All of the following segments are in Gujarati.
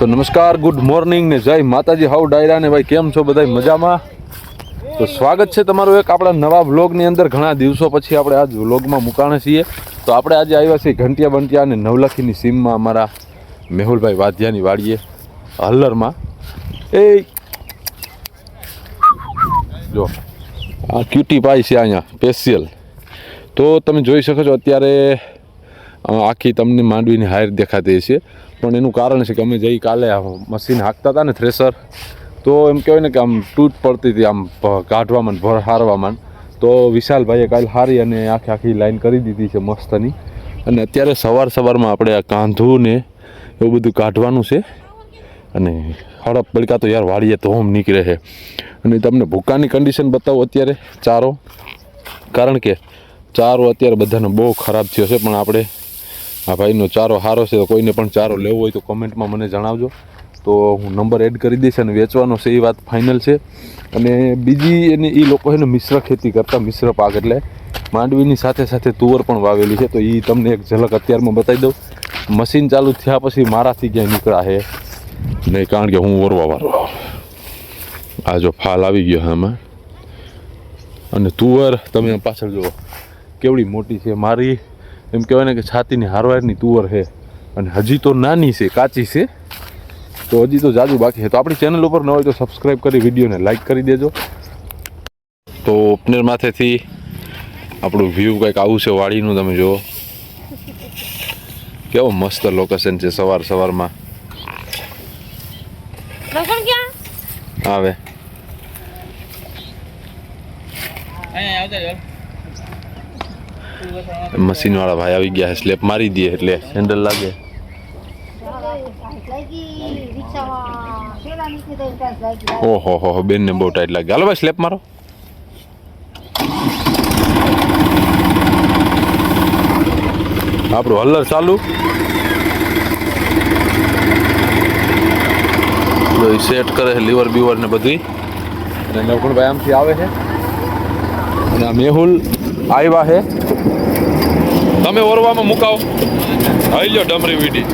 તો નમસ્કાર, ગુડ મોર્નિંગ ને જય માતાજી. હાઉ ડાયરા ને ભાઈ, કેમ છો બધા મજામાં? તો સ્વાગત છે તમારું એક આપણા નવા વ્લોગની અંદર. ઘણા દિવસો પછી આપણે આજ વ્લોગમાં મુકાણે છીએ. તો આપણે આજે આવ્યા છીએ ઘંટિયા બંટિયા અને નવલખીની સીમમાં અમારા મેહુલભાઈ વાધ્યાની વાડીએ, હલ્લરમાં. એ જો, આ ક્યુટી પાઈ છે અહીંયા સ્પેશિયલ તો તમે જોઈ શકો છો અત્યારે આખી તમને માંડવીની હાયર દેખાતી છે પણ એનું કારણ છે કે અમે જઈ કાલે મશીન હાંકતા હતા ને થ્રેસર તો એમ કહેવાય ને કે આમ તૂટ પડતી હતી આમ કાઢવામાં ભર હારવામાં તો વિશાલભાઈએ કાલે હારી અને આખી આખી લાઈન કરી દીધી છે મસ્તની. અને અત્યારે સવાર સવારમાં આપણે આ કાંધું ને એવું બધું કાઢવાનું છે. અને હડપ બળકા તો યાર વાળીએ તો હોમ નીકળે છે. અને તમને ભૂકાની કન્ડિશન બતાવો અત્યારે ચારો. કારણ કે ચારો અત્યારે બધાનો બહુ ખરાબ થયો છે, પણ આપણે આ ભાઈનો ચારો સારો છે, તો કોઈને પણ ચારો લેવો હોય તો કોમેન્ટમાં મને જણાવજો. તો હું નંબર એડ કરી દઈશ અને વેચવાનો છે, એ વાત ફાઇનલ છે. અને બીજી એની એ લોકો છે ને મિશ્ર ખેતી કરતા, મિશ્ર પાક એટલે માંડવીની સાથે સાથે તુવર પણ વાવેલી છે, તો એ તમને એક ઝલક અત્યારમાં બતાવી દઉં. મશીન ચાલુ થયા પછી મારાથી ક્યાંય નીકળ્યા છે નહીં, કારણ કે હું ઓરવા વાળો આ જો ફાલ આવી ગયો આમાં. અને તુવર, તમે પાછળ જુઓ, કેવડી મોટી છે. મારી એમ કહેવાય ને કે છાતીની હારવારની તુવર છે અને હજી તો નાની છે કાચી છે. તો હજી તો જાજુ બાકી છે. તો આપણી ચેનલ ઉપર ન હોય તો સબસ્ક્રાઈબ કરી વિડીયોને લાઈક કરી દેજો. તો ઓપનર માથેથી આપણું વ્યૂ કંઈક આવું છે વાડીનું તમે જુઓ. કેવો મસ્ત લોકેશન છે સવાર સવારમાં. આવે. મશીન વાળા ભાઈ આવી ગયા સ્લેપ મારી દે એટલે હેન્ડલ લાગે. ઓહો, હો હો, બેનને બહુ ટાઈટ લાગે. હાલો ભાઈ સ્લેપ મારો. આપણું હલ્લર ચાલુ. સેટ કરે છે લીવર બીવર ને બધી. અને નવકુણભાઈ આમથી આવે છે. અને આ મેહુલ આવ્યા છે. તમે ઓરવામાં મુકાવો. આવી લો ડમરી વીટી.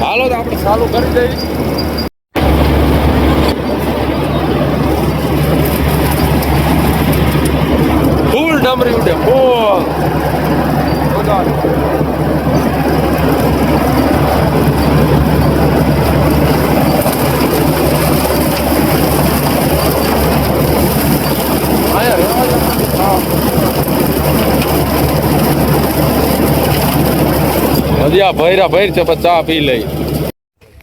હાલો તો આપણે ચાલુ કરી દઈએ. ફૂલ ડમરી ઉડે ફૂલ હજી આ ભૈરા ભર છે પછી ચા પી લઈ.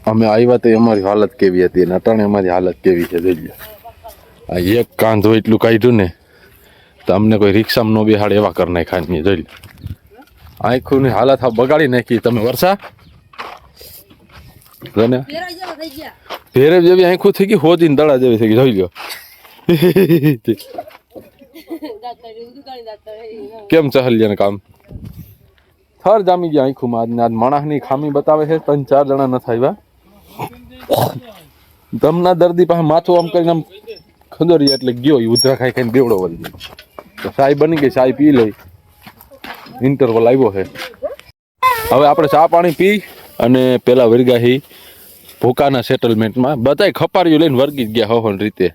અમે આવ્યા તો અમારી હાલત કેવી હતી અટાણે અમારી હાલત કેવી છે જોઈ લો. આ એક કાંધો એટલું કાઢ્યું ને તો અમને કોઈ રિક્ષામાં નો બેહાડ એવા કરી નાખ્યા નહીં જોઈ લો. આંખોની હાલત આ બગાડી નાખી તમે વરસા? જોને ભેરે જેવી આંખું થઈ ગઈ હોજીને દડા જેવી થઈ ગઈ જોઈ લો. કેમ ચહલ્યા ને કામ? થર જામી ગયા આંખુમાં આજને આજ માણસની ખામી બતાવે છે, ત્રણ ચાર જણા નથી આવ્યા. દમના દર્દી પાસે માથું આમ કરીને આમ ખંદોરી એટલે ગયો, ઈ ઉધરા ખાઈ ખાઈને બેવડો વળી તો ચાય બની ગઈ ચાય પી લઈ. ઇન્ટરવલ આવ્યો છે. હવે આપણે ચા પાણી પી અને પેલા વરગાહી ભૂકાના સેટલમેન્ટમાં બધાય ખપારીઓ લઈને વર્ગી ગયા હોહન રીતે.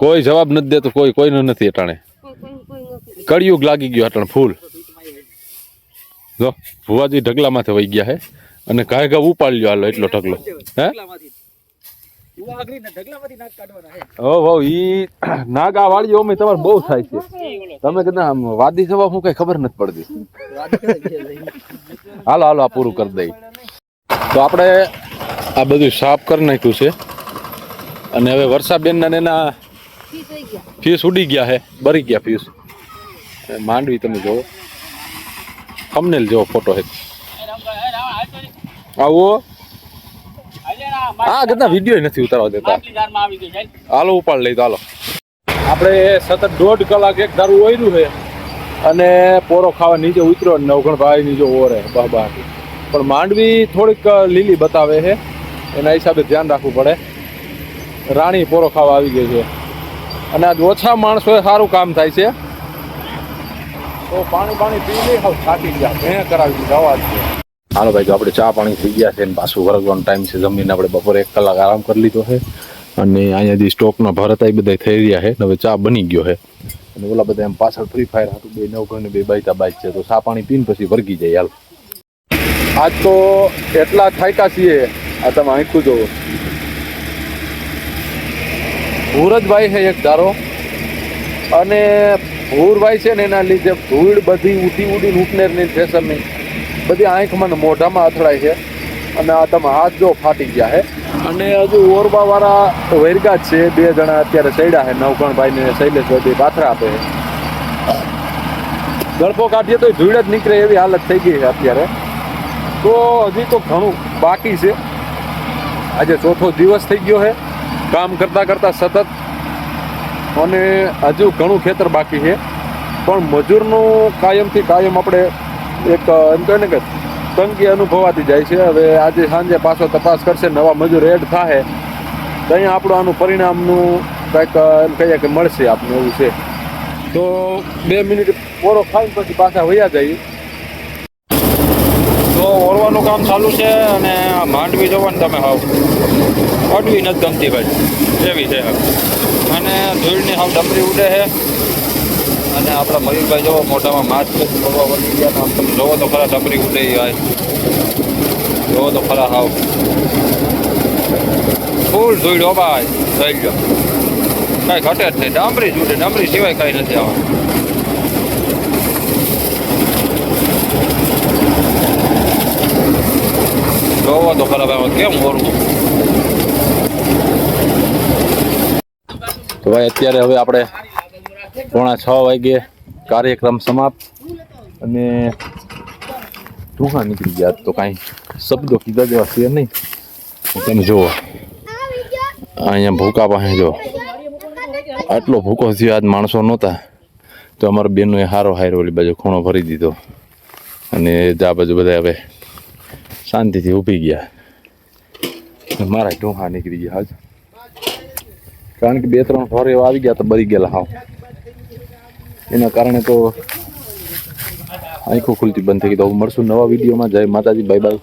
કોઈ જવાબ નથી દેતો, કોઈ, કોઈનો નથી અટાણે. કળિયુગ લાગી ગયો અટણ ફૂલ. જો, ભુવાજી ઢગલામાંથી વહી ગયા હે અને ઘાય ઘા ઉપાડી લ્યો હાલો એટલો ઢગલો. હે? હો હો ઈ નાગા વાળીઓ અમે તમારે બહુ થાય છે. તમે કદા વાદી જવા હું કઈ ખબર નથી પડતી. હાલો હાલો, આ પૂરું કરી દઈ. તો આપણે આ બધું સાફ કરી નાખ્યું છે. અને હવે વર્ષાબેનના ને એના ફી થઈ ગયા ફ્યુઝ ઉડી ગયા હે, બરી ગયા અને માંડવી તમે જોવો થંબનેલ જેવો ફોટો હે આવો. આ ગતા વીડિયો નથી ઉતારવા દેતા. હાલો, ઉપાડ લઈ તો હાલો. આપણે સતત દોઢ કલાક એક ધારું ઓર્યું છે અને પોરો ખાવા નીચે ઉતર્યો ને નવઘણ ભાઈ નીચે ઓરે બા બા. પણ માંડવી થોડીક લીલી બતાવે છે. એના હિસાબે ધ્યાન રાખવું પડે. રાણી પોરો ખાવા આવી ગઈ છે. અને આજ ઓછા માણસોએ સારું કામ થાય છે. તો પાણી પાણી પી લઈ હવે થાકી ગયા. મેં કરાવી દીધા અવાજ હાલો ભાઈ તો આપણે ચા પાણી થઈ ગયા છે અને પાછું વરગવાનો ટાઈમ છે જમીને આપણે બપોરે એક કલાક આરામ કરી લીધો છે. અને અહીંયા જે સ્ટોકના ભરત એ બધા થઈ રહ્યા છે, ને હવે ચા બની ગયો છે. અને ઓલા બધા એમ પાછળ ફ્રી ફાયર હતું, બે નવ ને બે બાઈતા બાઈક છે, તો ચા પાણી પીને પછી વર્ગી જાય, હાલ. આજ તો એટલા થાયકા છીએ, આ તમે આંખું જોવો. ભૂરજભાઈ છે એક ધારો. અને ભૂરભાઈ છે ને એના લીધે ધૂળ બધી ઉડી ઉડીને ઉપનેરની ફેશનની બધી આંખમાં મોઢામાં અથડાય છે. અને આ તમે હાથ જો ફાટી ગયા છે અને હજુ ઓરબાવાળા વૈરગા છે. બે જણા અત્યારે સૈડા છે નવકણભાઈ ને શૈલેષભાઈ પાથરા આપે ગળપો કાઢીએ તો ધૂળ જ નીકળે એવી હાલત થઈ ગઈ છે અત્યારે. તો હજી તો ઘણું બાકી છે. આજે ચોથો દિવસ થઈ ગયો છે કામ કરતાં કરતાં સતત અને હજુ ઘણું ખેતર બાકી છે. પણ મજૂરનું કાયમથી કાયમ આપણે એક, એમ કહે ને કે તંગી અનુભવાતી જાય છે. હવે આજે સાંજે પાછો તપાસ કરશે, નવા મજૂર એડ થાય તો અહીંયા આપણું આનું પરિણામનું કંઈક, એમ કહીએ કે મળશે આપણું એવું છે. તો બે મિનિટ પોરો ખાઈને પછી પાછા વયા જઈએ. ઓરવાનું કામ ચાલુ છે અને આ માંડવી જોવો ને તમે હાવ. અડવી નથી ગમતી ભાઈ. એવી છે અને ધૂળની હાવ ડમરી ઉડે છે. અને આપણા મયુરભાઈ જોવો, મોઢામાં માસ્ક ભરવા વળી ગયા આમ તમે જોવો તો ખરા ડમરી ઉડે ભાઈ જોવો તો ખરા હાવ. ફૂલ ધૂળ હો ભાઈ. થઈ ગયો કાંઈ ઘટે જ નહીં. ડામરી જ ઉડે. ડામરી સિવાય કાંઈ નથી આવવાનું જોવો તો ખરા ભાઈ કેમ તો ભાઈ અત્યારે હવે આપણે પોણા છ વાગે કાર્યક્રમ સમાપ્ત. અને ટૂંકા નીકળી ગયા તો કાંઈ શબ્દો કીધા જેવા છે નહીં. તમે જુઓ, અહીંયા ભૂકા પાસે જો, આટલો ભૂકો થયો આજ માણસો નહોતા. તો અમારા એ હારો હારો ઓલી બાજુ ખૂણો ભરી દીધો. અને આ બાજુ બધા હવે શાંતિથી ઊભી ગયા. મારા ઢોંહા નીકળી ગયા આજ કારણ કે બે ત્રણ ફોર એવા આવી ગયા તો બરી ગયેલા હાવ. એના કારણે તો આંખો ખુલતી બંધ થઈ ગઈ. તો મળશું નવા વિડીયોમાં. જય માતાજી, બાય બાય.